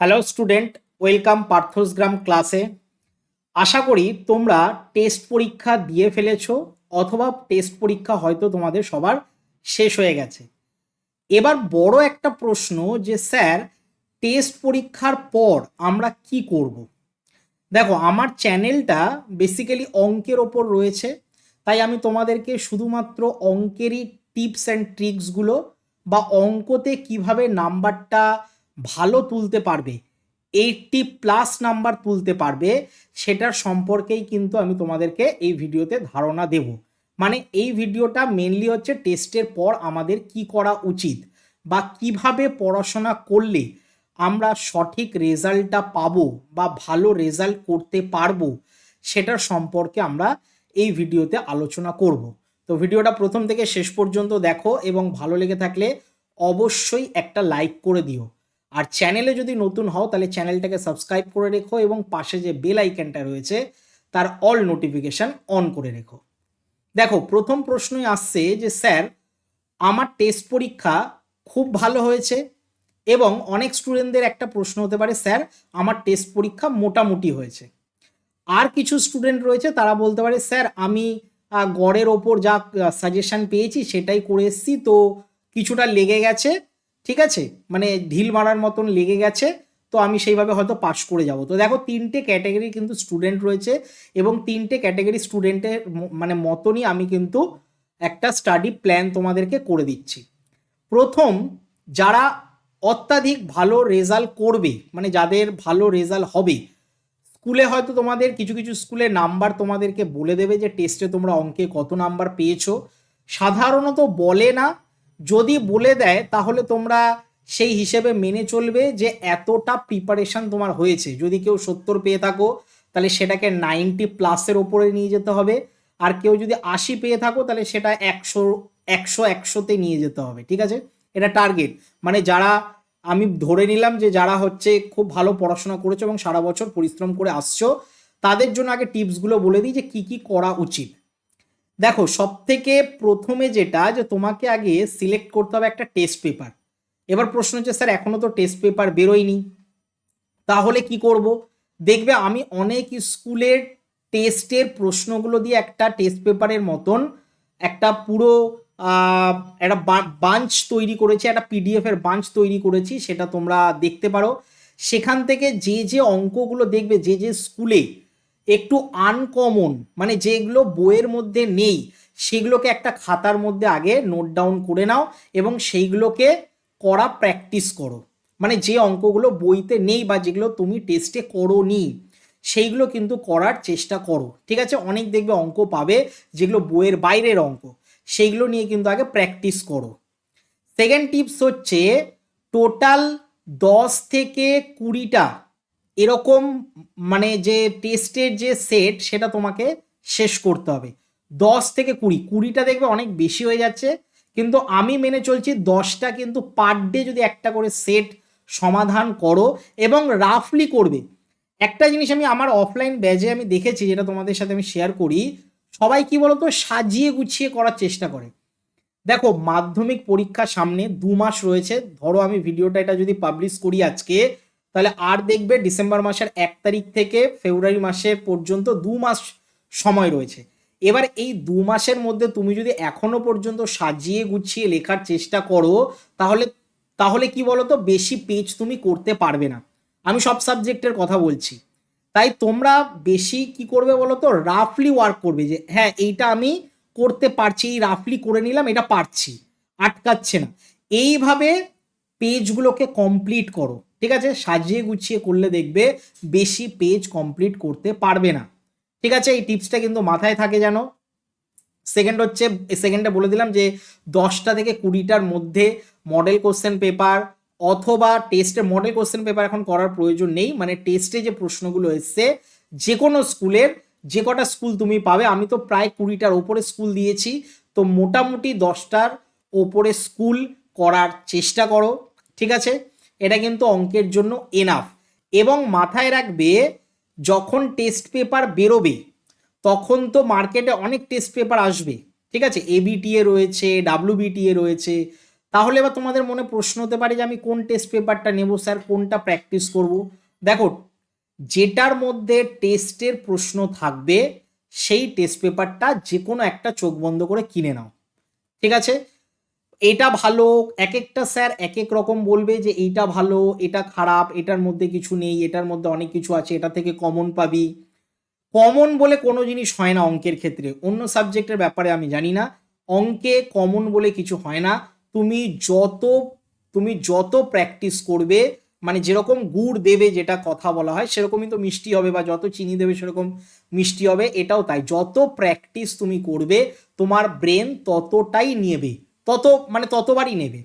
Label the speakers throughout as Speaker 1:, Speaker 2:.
Speaker 1: Hello student welcome পার্থসগ্রাম ক্লাসে আশা করি তোমরা টেস্ট পরীক্ষা দিয়ে ফেলেছো, অথবা টেস্ট পরীক্ষা হয়তো তোমাদের সবার শেষ হয়ে গেছে। এবার বড় একটা প্রশ্ন যে, স্যার টেস্ট পরীক্ষার পর আমরা কি করব। দেখো, আমার চ্যানেলটা বেসিক্যালি অঙ্কের ওপর রয়েছে, তাই আমি তোমাদেরকে শুধুমাত্র অঙ্কেরই টিপস অ্যান্ড ট্রিক্সগুলো বা অঙ্কতে কীভাবে নাম্বারটা ভালো তুলতে পারবে এইটটি প্লাস নাম্বার তুলতে পারবে, সেটার সম্পর্কেই কিন্তু আমি তোমাদেরকে এই ভিডিওতে ধারণা দেব। মানে এই ভিডিওটা মেনলি হচ্ছে টেস্টের পর আমাদের কি করা উচিত বা কীভাবে পড়াশোনা করলে আমরা সঠিক রেজাল্টটা পাবো বা ভালো রেজাল্ট করতে পারব, সেটার সম্পর্কে আমরা এই ভিডিওতে আলোচনা করব। তো ভিডিওটা প্রথম থেকে শেষ পর্যন্ত দেখো এবং ভালো লেগে থাকলে অবশ্যই একটা লাইক করে দিও। আর চ্যানেলে যদি নতুন হও, তাহলে চ্যানেলটাকে সাবস্ক্রাইব করে রেখো এবং পাশে যে বেল আইকনটা রয়েছে, তার অল নোটিফিকেশান অন করে রেখো। দেখো, প্রথম প্রশ্নই আসছে যে, স্যার, আমার টেস্ট পরীক্ষা খুব ভালো হয়েছে এবং অনেক স্টুডেন্টদের একটা প্রশ্ন হতে পারে, স্যার, আমার টেস্ট পরীক্ষা মোটামুটি হয়েছে। আর কিছু স্টুডেন্ট রয়েছে, তারা বলতে পারে, স্যার, আমি গড়ের ওপর যা সাজেশন পেয়েছি সেটাই করে এসেছি, তো কিছুটা লেগে গেছে। ঠিক আছে? মানে ঢিল মারার মতন লেগে গেছে, তো আমি সেইভাবে হয়তো পাশ করে যাব। তো দেখো, তিনটে ক্যাটাগরি কিন্তু স্টুডেন্ট রয়েছে এবং তিনটে ক্যাটাগরি স্টুডেন্টের মানে মতনই আমি কিন্তু একটা স্টাডি প্ল্যান তোমাদেরকে করে দিচ্ছি। প্রথম, যারা অত্যাধিক ভালো রেজাল্ট করবে মানে যাদের ভালো রেজাল্ট হবে, স্কুলে হয়তো তোমাদের কিছু কিছু স্কুলে নাম্বার তোমাদেরকে বলে দেবে যে, টেস্টে তোমরা অঙ্কে কত নাম্বার পেয়েছ? সাধারণত বলে না যদি বলে দেয়, তাহলে তোমরা সেই হিসেবে মেনে চলবে যে এতটা প্রিপারেশন তোমার হয়েছে। যদি কেউ সত্তর পেয়ে থাকো, তাহলে সেটাকে নাইনটি প্লাসের ওপরে নিয়ে যেতে হবে। আর কেউ যদি আশি পেয়ে থাকো, তাহলে সেটা একশো একশো, একশোতে নিয়ে যেতে হবে, ঠিক আছে? এটা টার্গেট মানে যারা, আমি ধরে নিলাম যে যারা হচ্ছে খুব ভালো পড়াশোনা করেছ এবং সারা বছর পরিশ্রম করে আসছো, তাদের জন্য আগে টিপসগুলো বলে দিই যে কি কি করা উচিত। দেখো সব থেকে প্রথমে যেটা যে তোমাকে আগে সিলেক্ট করতে হবে একটা টেস্ট পেপার এবার প্রশ্ন হচ্ছে, স্যার, এখনও তো টেস্ট পেপার বেরোয়নি। তাহলে কি করব? দেখবে আমি অনেক স্কুলের টেস্টের প্রশ্নগুলো দিয়ে একটা টেস্ট পেপারের মতন একটা পুরো একটা বাঞ্চ তৈরি করেছি, একটা পিডিএফ এর বাঞ্চ তৈরি করেছি, সেটা তোমরা দেখতে পারো। সেখান থেকে যে যে অঙ্কগুলো দেখবে, যে যে স্কুলে একটু আনকমন মানে যেগুলো বইয়ের মধ্যে নেই, সেগুলোকে একটা খাতার মধ্যে আগে নোট ডাউন করে নাও এবং সেইগুলোকে করা প্র্যাকটিস করো। মানে যে অঙ্কগুলো বইতে নেই বা যেগুলো তুমি টেস্টে করো নি সেইগুলো কিন্তু করার চেষ্টা করো। ঠিক আছে? অনেক দেখবে অঙ্ক পাবে যেগুলো বইয়ের বাইরের অঙ্ক, সেইগুলো নিয়ে কিন্তু আগে প্র্যাকটিস করো। সেকেন্ড টিপস হচ্ছে টোটাল দশ থেকে কুড়িটা এরকম মানে যে টেস্টের যে সেট সেটা তোমাকে শেষ করতে হবে। দশ থেকে কুড়ি, কুড়িটা দেখবে অনেক বেশি হয়ে যাচ্ছে। কিন্তু আমি মেনে চলছি দশটা কিন্তু পার ডে যদি একটা করে সেট সমাধান করো এবং রাফলি করবে। একটা জিনিস আমি আমার অফলাইন ব্যাজে আমি দেখেছি, যেটা তোমাদের সাথে আমি শেয়ার করি, সবাই কি বলতো, সাজিয়ে গুছিয়ে করার চেষ্টা করে। দেখো, মাধ্যমিক পরীক্ষা সামনে দু মাস রয়েছে। ধরো আমি ভিডিওটা এটা যদি পাবলিশ করি আজকে তাহলে আর দেখবে ডিসেম্বর মাসের এক তারিখ থেকে ফেব্রুয়ারি মাসে পর্যন্ত দু মাস সময় রয়েছে। এবার এই দু মাসের মধ্যে তুমি যদি এখনও পর্যন্ত সাজিয়ে গুছিয়ে লেখার চেষ্টা করো, তাহলে তাহলে কি বলতো, বেশি পেজ তুমি করতে পারবে না। আমি সব সাবজেক্টের কথা বলছি। তাই তোমরা বেশি কি করবে বলো তো রাফলি ওয়ার্ক করবে যে হ্যাঁ এইটা আমি করতে পারছি, এই রাফলি করে নিলাম, এটা পারছি। আটকাচ্ছে না। এইভাবে পেজগুলোকে কমপ্লিট করো। ঠিক আছে? সাজিয়ে গুছিয়ে করলে দেখবে বেশি পেজ কমপ্লিট করতে পারবে না। ঠিক আছে? এই টিপসটা কিন্তু মাথায় থাকে যেন সেকেন্ড হচ্ছে সেকেন্ডে বলে দিলাম যে দশটা থেকে কুড়িটার মধ্যে মডেল কোশ্চেন পেপার অথবা টেস্টের মডেল কোশ্চেন পেপার এখন করার প্রয়োজন নেই। মানে টেস্টে যে প্রশ্নগুলো এসছে, যে কোনো স্কুলের যে কটা স্কুল তুমি পাবে। আমি তো প্রায় কুড়িটার ওপরে স্কুল দিয়েছি। তো মোটামুটি দশটার ওপরে স্কুল করার চেষ্টা করো। ঠিক আছে? এটা কিন্তু অঙ্কের জন্য এনাফ এবং মাথায় রাখবে, যখন টেস্ট পেপার বেরোবে, তখন তো মার্কেটে অনেক টেস্ট পেপার আসবে। ঠিক আছে? এবিটিএ রয়েছে ডাব্লিউবিটিএ রয়েছে। তাহলে এবার তোমাদের মনে প্রশ্ন হতে পারে যে, আমি কোন টেস্ট পেপারটা নেব, স্যার? কোনটা প্র্যাকটিস করব? দেখো, যেটার মধ্যে টেস্টের প্রশ্ন থাকবে, সেই টেস্ট পেপারটা যে কোনো একটা চোখ বন্ধ করে কিনে নাও। ঠিক আছে? এটা ভালো এক একটা স্যার এক এক রকম বলবে যে এইটা ভালো, এটা খারাপ, এটার মধ্যে কিছু নেই, এটার মধ্যে অনেক কিছু আছে, এটা থেকে কমন পাবি। কমন বলে কোনো জিনিস হয় না অঙ্কের ক্ষেত্রে। অন্য সাবজেক্টের ব্যাপারে আমি জানি না। অঙ্কে কমন বলে কিছু হয় না। তুমি যত তুমি যত প্র্যাকটিস করবে মানে যেরকম গুড় দেবে যেটা কথা বলা হয়, সেরকমই তো মিষ্টি হবে বা যত চিনি দেবে সেরকম মিষ্টি হবে, এটাও তাই। যত প্র্যাকটিস তুমি করবে, তোমার ব্রেন ততটাই নেবে। তত মানে ততবারই নেবে।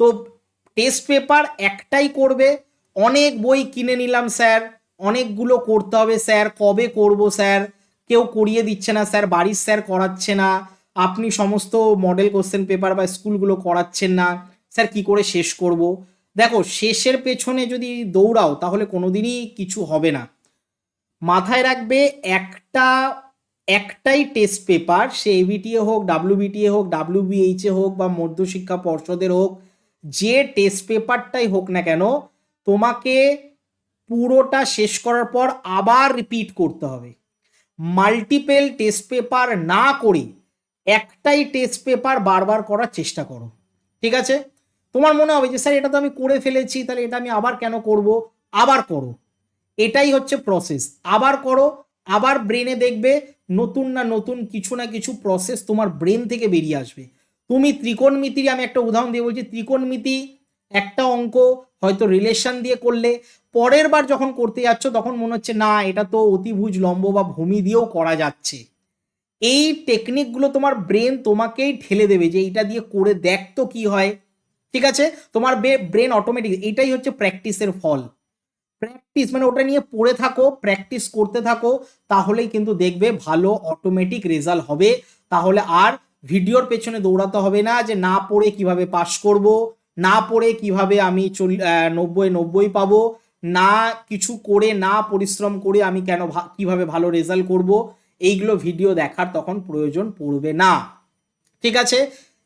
Speaker 1: তো টেস্ট পেপার একটাই করবে, অনেক বই কিনে নিলাম স্যার, অনেকগুলো করতে হবে স্যার, কবে করব স্যার, কেউ করিয়ে দিচ্ছে না স্যার, বাড়ির স্যার করাচ্ছে না, আপনি সমস্ত মডেল কোশ্চেন পেপার বা স্কুলগুলো করাচ্ছেন না, স্যার কি করে শেষ করব? দেখো, শেষের পেছনে যদি দৌড়াও, তাহলে কোনোদিনই কিছু হবে না। মাথায় রাখবে, একটা একটাই টেস্ট পেপার সে এবিটিএ হোক ডাব্লিউবিটিএ হোক ডাব্লিউবিএইচএ হোক বা মধ্যশিক্ষা পর্ষদের হোক, যে টেস্ট পেপারটাই হোক না কেন, তোমাকে পুরোটা শেষ করার পর আবার রিপিট করতে হবে। মাল্টিপেল টেস্ট পেপার না করে একটাই টেস্ট পেপার বারবার করার চেষ্টা করো। ঠিক আছে? তোমার মনে হবে যে, স্যার, এটা তো আমি করে ফেলেছি, তাহলে এটা আমি আবার কেন করব? আবার করো। এটাই হচ্ছে প্রসেস আবার করো, আবার ব্রেনে দেখবে নতুন না নতুন কিছু না কিছু প্রসেস তোমার ব্রেন থেকে বেরিয়ে আসবে। তুমি ত্রিকোণমিতির, আমি একটা উদাহরণ দিয়ে বলছি, ত্রিকোণমিতি একটা অঙ্ক, হয়তো রিলেশন দিয়ে করলে, পরের বার যখন করতে যাচ্ছ, তখন মনে হচ্ছে, না, এটা তো অতিভুজ, লম্ব বা ভূমি দিয়েও করা যাচ্ছে। এই টেকনিকগুলো তোমার ব্রেন তোমাকেই ঠেলে দেবে যে, এইটা দিয়ে করে দেখ তো কি হয়। ঠিক আছে? তোমার ব্রেন অটোমেটিক এটাই হচ্ছে প্র্যাকটিসের ফল। প্র্যাকটিস মানে ওটা নিয়ে পড়ে থাকো প্র্যাকটিস করতে থাকো, তাহলেই কিন্তু দেখবে ভালো অটোমেটিক রেজাল্ট হবে। তাহলে আর ভিডিওর পেছনে দৌড়াতে হবে না যে না পড়ে কীভাবে পাস করব, না পড়ে কীভাবে আমি চল নব্বই নব্বই পাবো, না কিছু করে, না পরিশ্রম করে আমি কেন কীভাবে ভালো রেজাল্ট করব, এইগুলো ভিডিও দেখার তখন প্রয়োজন পড়বে না। ঠিক আছে?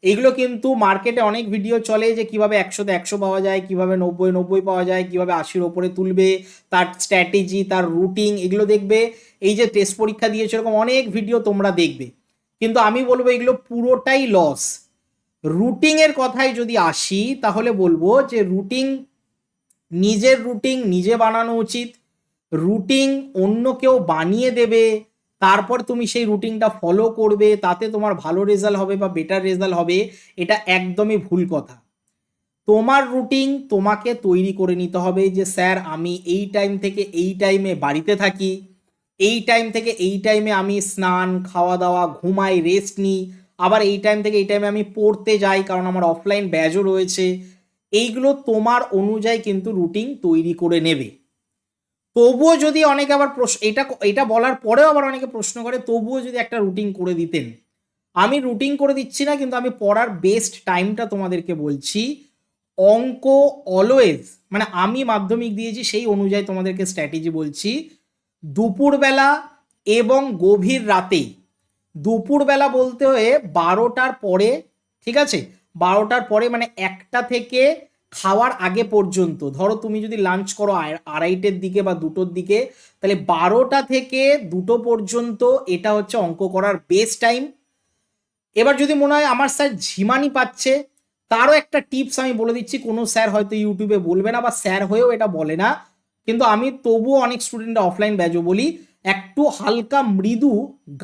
Speaker 1: এইগুলো কিন্তু মার্কেটে অনেক ভিডিও চলে যে কীভাবে একশোতে একশো পাওয়া যায়, কীভাবে নব্বই নব্বই পাওয়া যায়, কীভাবে আশির ওপরে তুলবে, তার স্ট্র্যাটেজি তার রুটিং এগুলো দেখবে। এই যে টেস্ট পরীক্ষা দিয়েছে এরকম অনেক ভিডিও তোমরা দেখবে। কিন্তু আমি বলব এগুলো পুরোটাই লস রুটিংয়ের কথায় যদি আসি, তাহলে বলব যে রুটিং নিজের রুটিং নিজে বানানো উচিত। রুটিং অন্য কেউ বানিয়ে দেবে। তারপর তুমি সেই রুটিনটা ফলো করবে, তাতে তোমার ভালো রেজাল্ট হবে বা বেটার রেজাল্ট হবে, এটা একদমই ভুল কথা। তোমার রুটিন তোমাকে তৈরি করে নিতে হবে যে, স্যার, আমি এই টাইম থেকে এই টাইমে বাড়িতে থাকি, এই টাইম থেকে এই টাইমে আমি স্নান খাওয়া দাওয়া ঘুমাই রেস্ট নিই, আবার এই টাইম থেকে এই টাইমে আমি পড়তে যাই, কারণ আমার অফলাইন ব্যাজও রয়েছে। এইগুলো তোমার অনুযায়ী কিন্তু রুটিন তৈরি করে নেবে। তবুও যদি অনেকে আবার প্রশ্ন, এটা এটা বলার পরেও আবার অনেকে প্রশ্ন করে, তবুও যদি একটা রুটিন করে দিতেন। আমি রুটিন করে দিচ্ছি না, কিন্তু আমি পড়ার বেস্ট টাইমটা তোমাদেরকে বলছি, অঙ্ক অলওয়েজ মানে আমি মাধ্যমিক দিয়েছি, সেই অনুযায়ী তোমাদেরকে স্ট্র্যাটেজি বলছি, দুপুরবেলা এবং গভীর রাতে। দুপুরবেলা বলতে হয়ে বারোটার পরে, ঠিক আছে? বারোটার পরে মানে একটা থেকে খাওয়ার আগে পর্যন্ত, ধরো তুমি যদি লাঞ্চ করো আড়াইটের দিকে বা দুটোর দিকে, তাহলে বারোটা থেকে দুটো পর্যন্ত এটা হচ্ছে অঙ্ক করার বেস্ট টাইম এবার যদি মনে হয় আমার স্যার ঝিমানি পাচ্ছে, তারও একটা টিপস আমি বলে দিচ্ছি, কোনো স্যার হয়তো ইউটিউবে বলবে না বা স্যার হয়েও এটা বলে না। কিন্তু আমি তবুও অনেক স্টুডেন্টরা অফলাইন ব্যাচও বলি, একটু হালকা মৃদু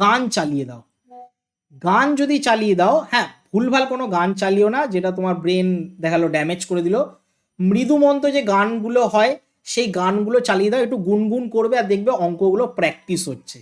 Speaker 1: গান চালিয়ে দাও। গান যদি চালিয়ে দাও হ্যাঁ ভুলভাল কোনো গান চালিও না, যেটা তোমার ব্রেন দেখাল ড্যামেজ করে দিল। মৃদুমন্ত যে গানগুলো হয়, সেই গানগুলো চালিয়ে দাও, একটু গুনগুন করবে আর দেখবে অঙ্কগুলো প্র্যাকটিস হচ্ছে।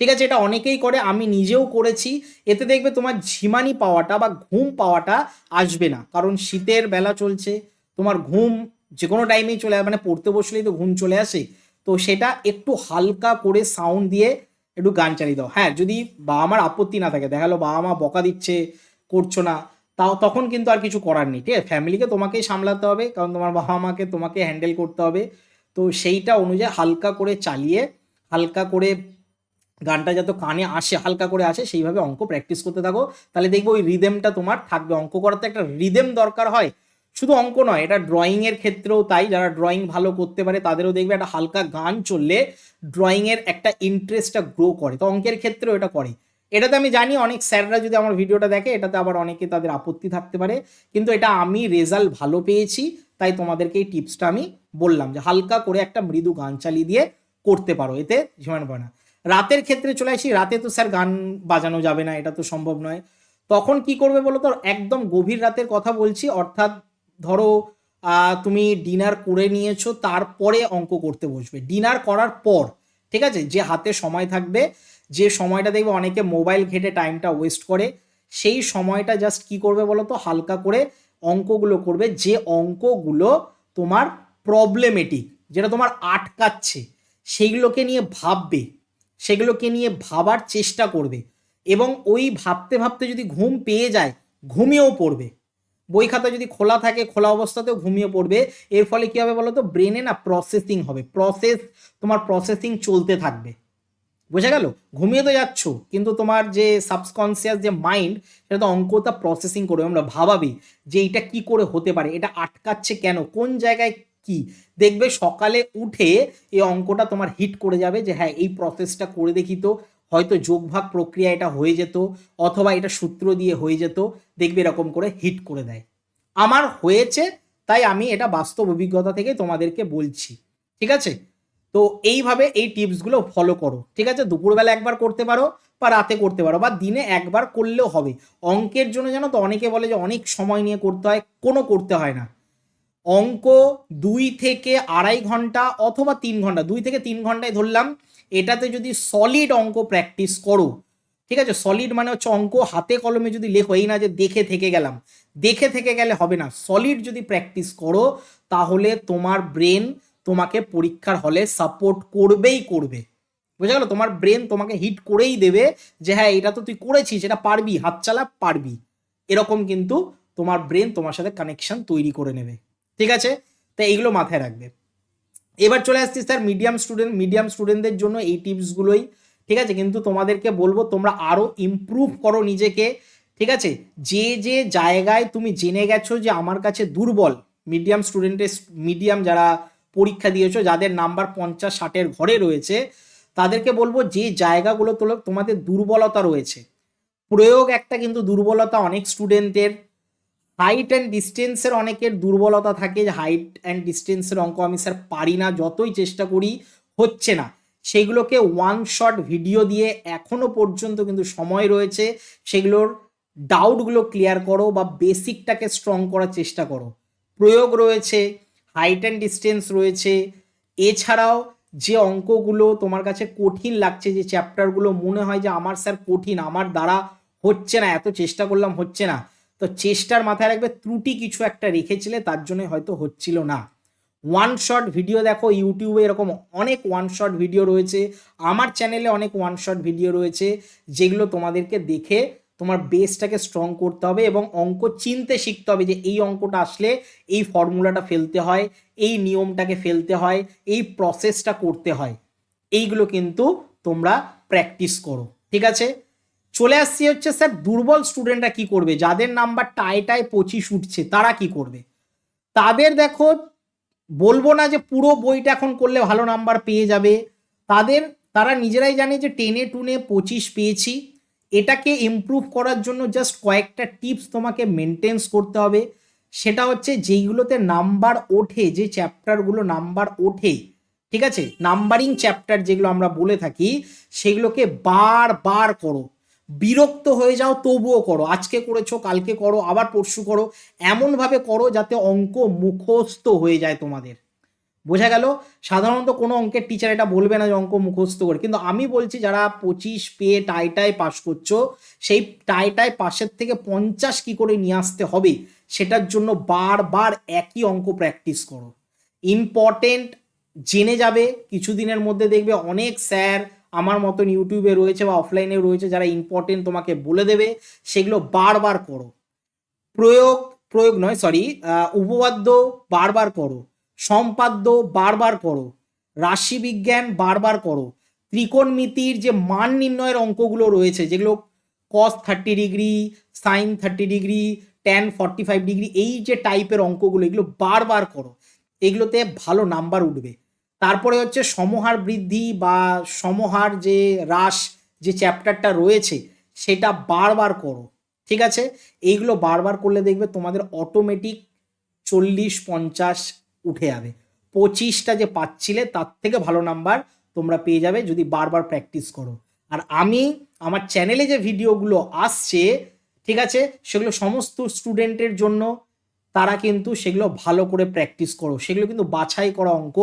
Speaker 1: ঠিক আছে, এটা অনেকেই করে, আমি নিজেও করেছি। এতে দেখবে তোমার ঝিমানি পাওয়াটা বা ঘুম পাওয়াটা আসবে না, কারণ শীতের বেলা চলছে, তোমার ঘুম যে কোনো টাইমেই চলে মানে পড়তে বসলেই তো ঘুম চলে আসে। তো সেটা একটু হালকা করে সাউন্ড দিয়ে একটু গান চালিয়ে দাও। হ্যাঁ যদি বাবা মার আপত্তি না থাকে দেখাল বাবা মা বকা দিচ্ছে করছ না, তাও তখন কিন্তু আর কিছু করার নেই, ঠিক আছে? ফ্যামিলিকে তোমাকেই সামলাতে হবে, কারণ তোমার বাবা মাকে তোমাকে হ্যান্ডেল করতে হবে। তো সেইটা অনুযায়ী হালকা করে চালিয়ে, হালকা করে গানটা যত কানে আসে, হালকা করে আসে, সেইভাবে অঙ্ক প্র্যাকটিস করতে থাকো। তাহলে দেখব ওই রিদেমটা তোমার থাকবে। অঙ্ক করাতে একটা রিদেম দরকার হয়। শুধু অঙ্ক নয়, এটা ড্রয়িংয়ের ক্ষেত্রেও তাই, যারা ড্রয়িং ভালো করতে পারে, তাদেরও দেখবে একটা হালকা গান চললে ড্রয়িংয়ের একটা ইন্টারেস্টটা গ্রো করে। তো অঙ্কের ক্ষেত্রেও এটা করে। এটাতে আমি জানি অনেক স্যাররা যদি আমার ভিডিওটা দেখে, এটাতে আবার অনেকে তাদের আপত্তি থাকতে পারে। কিন্তু এটা আমি রেজাল্ট ভালো পেয়েছি, তাই তোমাদেরকে এই টিপসটা আমি বললাম যে হালকা করে একটা মৃদু গান চালিয়ে দিয়ে করতে পারো, এতে ঝিমানো পড়ে না। রাতের ক্ষেত্রে চলে আসি, রাতে তো স্যার গান বাজানো যাবে না, এটা তো সম্ভব নয়। তখন কি করবে বলো তো? একদম গভীর রাতের কথা বলছি, অর্থাৎ ধরো তুমি ডিনার করে নিয়েছো, তারপরে অঙ্ক করতে বসবে। ডিনার করার পর, ঠিক আছে? যে হাতে সময় থাকবে যে সময়টা দেখবে অনেকে মোবাইল ঘেটে টাইমটা ওয়েস্ট করে, সেই সময়টা জাস্ট কি করবে বলো তো হালকা করে অঙ্কগুলো করবে, যে অঙ্কগুলো তোমার প্রবলেমেটিক যেটা তোমার আটকাচ্ছে, সেইগুলোকে নিয়ে ভাববে, সেগুলোকে নিয়ে ভাবার চেষ্টা করবে এবং ওই ভাবতে ভাবতে যদি ঘুম পেয়ে যায়, ঘুমিয়েও পড়বে। বই খাতা যদি খোলা থাকে, খোলা অবস্থাতেও ঘুমিয়ে পড়বে, এর ফলে কি হবে বলো তো ব্রেনে না প্রসেসিং হবে প্রসেস তোমার প্রসেসিং চলতে থাকবে। বোঝা গেল? ঘুমিয়ে তো যাচ্ছ, কিন্তু তোমার যে সাবকনসিয়াস যে মাইন্ড সেটা তো অঙ্কটা প্রসেসিং করবে আমরা ভাবাবি যে এটা কি করে হতে পারে, এটা আটকাচ্ছে কেন, কোন জায়গায় কি? দেখবে সকালে উঠে এই অঙ্কটা তোমার হিট করে যাবে যে হ্যাঁ এই প্রসেসটা করে দেখি তো, হয়তো যোগভাগ প্রক্রিয়া এটা হয়ে যেত, অথবা এটা সূত্র দিয়ে হয়ে যেত, দেখবে এরকম করে হিট করে দেয়। আমার হয়েছে, তাই আমি এটা বাস্তব অভিজ্ঞতা থেকে তোমাদেরকে বলছি। ঠিক আছে? তো এইভাবে এই টিপসগুলো ফলো করো, ঠিক আছে? দুপুরবেলা একবার করতে পারো বা রাতে করতে পারো বা দিনে একবার করলেও হবে। অঙ্কের জন্য জানো তো অনেকে বলে যে অনেক সময় নিয়ে করতে হয়, কোনো করতে হয় না। অঙ্ক দুই থেকে আড়াই ঘণ্টা অথবা তিন ঘণ্টা, দুই থেকে তিন ঘন্টায় ধরলাম, এটাতে যদি সলিড অঙ্ক প্র্যাকটিস করো, ঠিক আছে? সলিড মানে হচ্ছে অঙ্ক হাতে কলমে যদি লেখো, এই না যে দেখে থেকে গেলাম। দেখে থেকে গেলে হবে না। সলিড যদি প্র্যাকটিস করো, তাহলে তোমার ব্রেন তোমাকে পরীক্ষার হলে সাপোর্ট করবেই করবে। বোঝা গেল? তোমার ব্রেন তোমাকে হিট করেই দেবে যে হ্যাঁ এটা তো তুই করেছিস, এটা পারবি হাত চালা পারবি। এরকম কিন্তু তোমার ব্রেন তোমার সাথে কানেকশন তৈরি করে নেবে। ঠিক আছে? তো এইগুলো মাথায় রাখবে। এবার চলে আসছি স্যার মিডিয়াম স্টুডেন্ট মিডিয়াম স্টুডেন্টদের জন্য এই টিপসগুলোই ঠিক আছে? কিন্তু তোমাদেরকে বলব, তোমরা আরও ইমপ্রুভ করো নিজেকে। ঠিক আছে? যে যে জায়গায় তুমি জেনে গেছো যে আমার কাছে দুর্বল মিডিয়াম স্টুডেন্টের মিডিয়াম যারা পরীক্ষা দিয়েছ, যাদের নাম্বার পঞ্চাশ, ষাটের ঘরে রয়েছে, তাদেরকে বলব যে জায়গাগুলো তোমাদের দুর্বলতা রয়েছে। প্রয়োগ একটা কিন্তু দুর্বলতা অনেক স্টুডেন্টের হাইট অ্যান্ড ডিস্টেন্সের অনেকের দুর্বলতা থাকে, যে হাইট অ্যান্ড ডিস্টেন্সের অঙ্ক আমি স্যার পারি না, যতই চেষ্টা করি, হচ্ছে না। সেগুলোকে ওয়ান শট ভিডিও দিয়ে এখনও পর্যন্ত কিন্তু সময় রয়েছে, সেগুলোর ডাউটগুলো ক্লিয়ার করো বা বেসিকটাকে স্ট্রং করার চেষ্টা করো। প্রয়োগ রয়েছে হাইট অ্যান্ড ডিস্টেন্স রয়েছে। এছাড়াও যে অঙ্কগুলো তোমার কাছে কঠিন লাগছে, যে চ্যাপ্টারগুলো মনে হয় যে আমার স্যার কঠিন, আমার দ্বারা হচ্ছে না, এত চেষ্টা করলাম হচ্ছে না। তো চেষ্টার মাথায় রাখবে, ত্রুটি কিছু একটা রেখেছিলে, তার জন্য হয়তো হচ্ছিল না। ওয়ান শট ভিডিও দেখো ইউটিউবে এরকম অনেক ওয়ান শট ভিডিও রয়েছে। আমার চ্যানেলে অনেক ওয়ান শট ভিডিও রয়েছে, যেগুলো তোমাদেরকে দেখে তোমার বেসটাকে স্ট্রং করতে হবে এবং অঙ্ক চিনতে শিখতে হবে যে এই অঙ্কটা আসলে এই ফর্মুলাটা ফেলতে হয়, এই নিয়মটাকে ফেলতে হয়, এই প্রসেসটা করতে হয়। এইগুলো কিন্তু তোমরা প্র্যাকটিস করো, ঠিক আছে? চলে আসছি হচ্ছে স্যার দুর্বল স্টুডেন্টরা কি করবে? যাদের নাম্বার টায় টায় পঁচিশ উঠছে, তারা কি করবে? তাদের দেখো, বলব না যে পুরো বইটা এখন করলে ভালো নাম্বার পেয়ে যাবে। তাদের, তারা নিজেরাই জানে যে টেনে টুনে পঁচিশ পেয়েছি। এটাকে ইমপ্রুভ করার জন্য জাস্ট কয়েকটা টিপস তোমাকে মেনটেন্স করতে হবে। সেটা হচ্ছে যেইগুলোতে নাম্বার ওঠে, যে চ্যাপ্টারগুলো নাম্বার ওঠে, ঠিক আছে? নাম্বারিং চ্যাপ্টার যেগুলো আমরা বলে থাকি, সেগুলোকে বারবার করো। বিরক্ত হয়ে যাও, তবুও করো। আজকে করেছ, কালকে করো, আবার পরশু করো। এমনভাবে করো যাতে অঙ্ক মুখস্থ হয়ে যায় তোমাদের। বোঝা গেল, সাধারণত কোনো অঙ্কের টিচার এটা বলবে না যে অঙ্ক মুখস্থ করে। কিন্তু আমি বলছি, যারা পঁচিশ পেয়ে টাইটাই পাস করছ, সেই টাইটাই পাশের থেকে পঞ্চাশ কি করে নিয়ে আসতে হবে, সেটার জন্য বারবার একই অঙ্ক প্র্যাকটিস করো। ইম্পর্টেন্ট জেনে যাবে, কিছুদিনের মধ্যে দেখবে অনেক স্যার আমার মতন ইউটিউবে রয়েছে বা অফলাইনে রয়েছে, যারা ইম্পর্টেন্ট তোমাকে বলে দেবে, সেগুলো বারবার করো। প্রয়োগ প্রয়োগ নয় সরি উপবাদ্য বারবার করো। সম্পাদ্য বারবার করো, রাশিবিজ্ঞান বারবার করো, ত্রিকোণমিতির যে মান নির্ণয়ের অঙ্কগুলো রয়েছে, যেগুলো cos thirty degree sine thirty degree tan forty five degree এই যে টাইপের অঙ্কগুলো, এগুলো বারবার করো, এগুলোতে ভালো নাম্বার উঠবে। তারপরে হচ্ছে সমহার বৃদ্ধি বা সমহার যে হ্রাস যে চ্যাপ্টারটা রয়েছে, সেটা বারবার করো, ঠিক আছে? এইগুলো বারবার করলে দেখবে তোমাদের অটোমেটিক চল্লিশ পঞ্চাশ উঠে যাবে। পঁচিশটা যে পাচ্ছিলে, তার থেকে ভালো নাম্বার তোমরা পেয়ে যাবে যদি বারবার প্র্যাকটিস করো। আর আমি, আমার চ্যানেলে যে ভিডিওগুলো আসছে, ঠিক আছে, সেগুলো সমস্ত স্টুডেন্টের জন্য, তারা কিন্তু সেগুলো ভালো করে প্র্যাকটিস করো। সেগুলো কিন্তু বাছাই করা অঙ্ক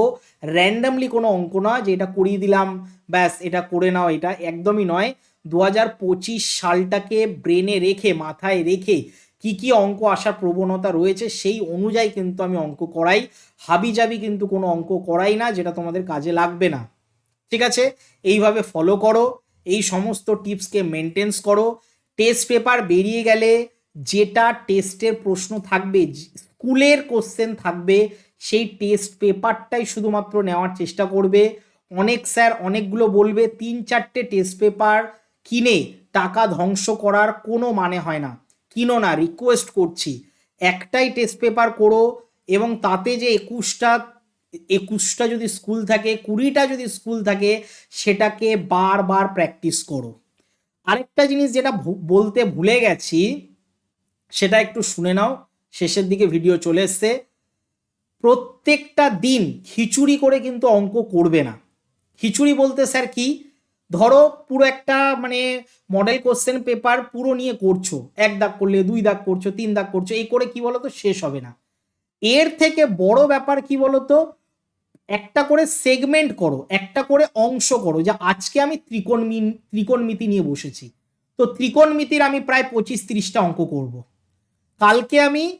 Speaker 1: র্যান্ডামলি কোনো অঙ্ক না যে এটা করিয়ে দিলাম, ব্যাস, এটা করে নাও, এটা একদমই নয়। দু সালটাকে ব্রেনে রেখে, মাথায় রেখে কি কি অঙ্ক আসার প্রবণতা রয়েছে সেই অনুযায়ী কিন্তু আমি অঙ্ক করাই। হাবি হাবিজাবি কিন্তু কোনো অঙ্ক করাই না, যেটা তোমাদের কাজে লাগবে না। ঠিক আছে? এইভাবে ফলো করো। এই সমস্ত টিপসকে মেনটেন্স করো। টেস্ট পেপার বেরিয়ে গেলে যেটা টেস্টের প্রশ্ন থাকবে, স্কুলের কোশ্চেন থাকবে, সেই টেস্ট পেপারটাই শুধুমাত্র নেওয়ার চেষ্টা করবে। অনেক স্যার অনেকগুলো বলবে, তিন চারটে টেস্ট পেপার কিনে টাকা ধ্বংস করার কোনো মানে হয় না। কিনো না রিকোয়েস্ট করছি। একটাই টেস্ট পেপার করো এবং তাতে যে একুশটা একুশটা যদি স্কুল থাকে, কুড়িটা যদি স্কুল থাকে, সেটাকে বারবার প্র্যাকটিস করো। আরেকটা জিনিস যেটা বলতে ভুলে গেছি, সেটা একটু শুনে নাও, শেষের দিকে ভিডিও চলে এসছে। প্রত্যেকটা দিন খিচুড়ি করে কিন্তু অঙ্ক করবে না। খিচুড়ি বলতে স্যার কি? ধরো পুরো একটা মানে মডেল কোশ্চেন পেপার পুরো নিয়ে করছ, এক দাগ করলে দুই দাগ করছ, তিন দাগ করছ, এই করে কি বলতো? শেষ হবে না। এর থেকে বড় ব্যাপার কি বলতো? একটা করে সেগমেন্ট করো, একটা করে অংশ করো, যে আজকে আমি ত্রিকোণমি, ত্রিকোণমিতি নিয়ে বসেছি। তো ত্রিকোণমিতির আমি প্রায় পঁচিশ তিরিশটা অঙ্ক করব। কালকে আমি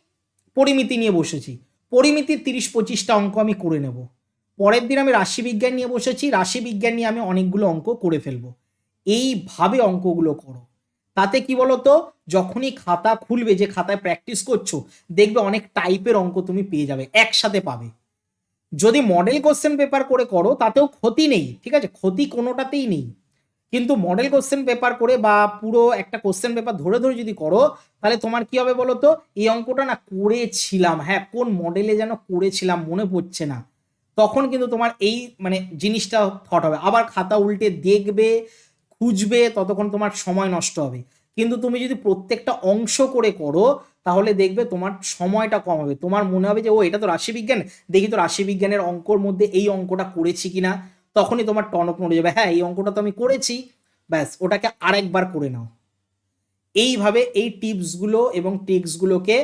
Speaker 1: পরিমিতি নিয়ে বসেছি। পরিমিতির তিরিশ পঁচিশটা অঙ্ক আমি করে নেব। পরের দিন আমি রাশিবিজ্ঞান নিয়ে বসেছি, রাশিবিজ্ঞান নিয়ে আমি অনেকগুলো অঙ্ক করে ফেলব। এইভাবে অঙ্কগুলো করো। তাতে কি বলতো? যখনই খাতা খুলবে, যে খাতায় প্র্যাকটিস করছ, দেখবে অনেক টাইপের অঙ্ক তুমি পেয়ে যাবে, একসাথে পাবে। যদি মডেল কোশ্চেন পেপার করে করো, তাতেও ক্ষতি নেই, ঠিক আছে? ক্ষতি কোনোটাতেই নেই। কিন্তু মডেল কোশ্চেন পেপার করে বা পুরো একটা কোশ্চেন পেপার ধরে ধরে যদি করো, তাহলে তোমার কি হবে বলো তো এই অঙ্কটা না করেছিলাম হ্যাঁ কোন মডেলে যেন করেছিলাম মনে পড়ছে না। তখন কিন্তু তোমার এই মানে জিনিসটা থট হবে। আবার খাতা উল্টে দেখবে, খুঁজবে, ততক্ষণ তোমার সময় নষ্ট হবে। কিন্তু তুমি যদি প্রত্যেকটা অংশ করে করো, তাহলে দেখবে তোমার সময়টা কম হবে। তোমার মনে হবে যে, ও, এটা তো রাশিবিজ্ঞান। দেখি তো রাশিবিজ্ঞানের অঙ্কর মধ্যে এই অঙ্কটা করেছি কিনা? তখনই তোমার টনক নড়ে যাবে। হ্যাঁ এই অঙ্কটা তো আমি করেছি। ব্যাস, ওটাকে আরেকবার করে নাও। এইভাবে এই টিপসগুলো এবং ট্রিক্সগুলোকে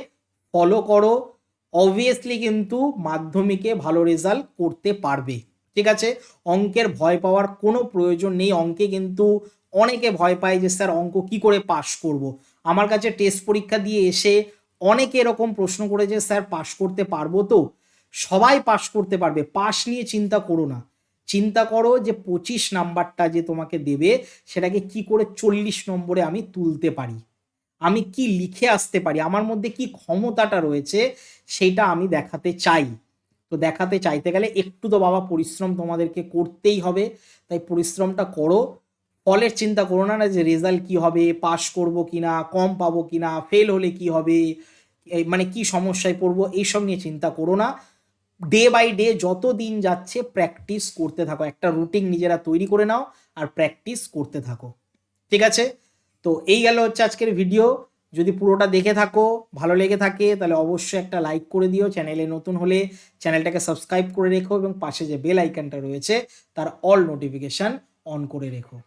Speaker 1: ফলো করো। অবভিয়াসলি কিন্তু মাধ্যমিকে ভালো রেজাল্ট করতে পারবে। ঠিক আছে? অঙ্কের ভয় পাওয়ার কোনো প্রয়োজন নেই। অঙ্কে কিন্তু অনেকে ভয় পায় যে, স্যার, অঙ্ক কি করে পাশ করব। আমার কাছে টেস্ট পরীক্ষা দিয়ে এসে অনেকে এরকম প্রশ্ন করেছে স্যার পাশ করতে পারব তো? সবাই পাশ করতে পারবে। পাশ নিয়ে চিন্তা করো না। চিন্তা করো যে, পঁচিশ নাম্বারটা যে তোমাকে দেবে, সেটাকে কি করে চল্লিশ নম্বরে আমি তুলতে পারি। আমি কি লিখে আসতে পারি, আমার মধ্যে কি ক্ষমতাটা রয়েছে, সেটা আমি দেখাতে চাই। তো দেখাতে চাইতে গেলে একটু তো বাবা পরিশ্রম তোমাদেরকে করতেই হবে, তাই পরিশ্রমটা করো। ফলের চিন্তা করো না না যে রেজাল্ট কি হবে পাস করব কিনা, কম পাবো কি না ফেল হলে কি হবে মানে কি সমস্যায় পড়ব, এইসব নিয়ে চিন্তা করো না। ডে বাই ডে যত দিন যাচ্ছে প্র্যাকটিস করতে থাকো, একটা রুটিন নিজেরা তৈরি করে নাও আর প্র্যাকটিস করতে থাকো। ঠিক আছে? তো এই গেল হচ্ছে আজকের ভিডিও যদি পুরোটা দেখে থাকো, ভালো লেগে থাকে, তাহলে অবশ্যই একটা লাইক করে দিও। চ্যানেলে নতুন হলে চ্যানেলটাকে সাবস্ক্রাইব করে রেখো এবং পাশে যে বেল আইকনটা রয়েছে, তার অল নোটিফিকেশান অন করে রেখো।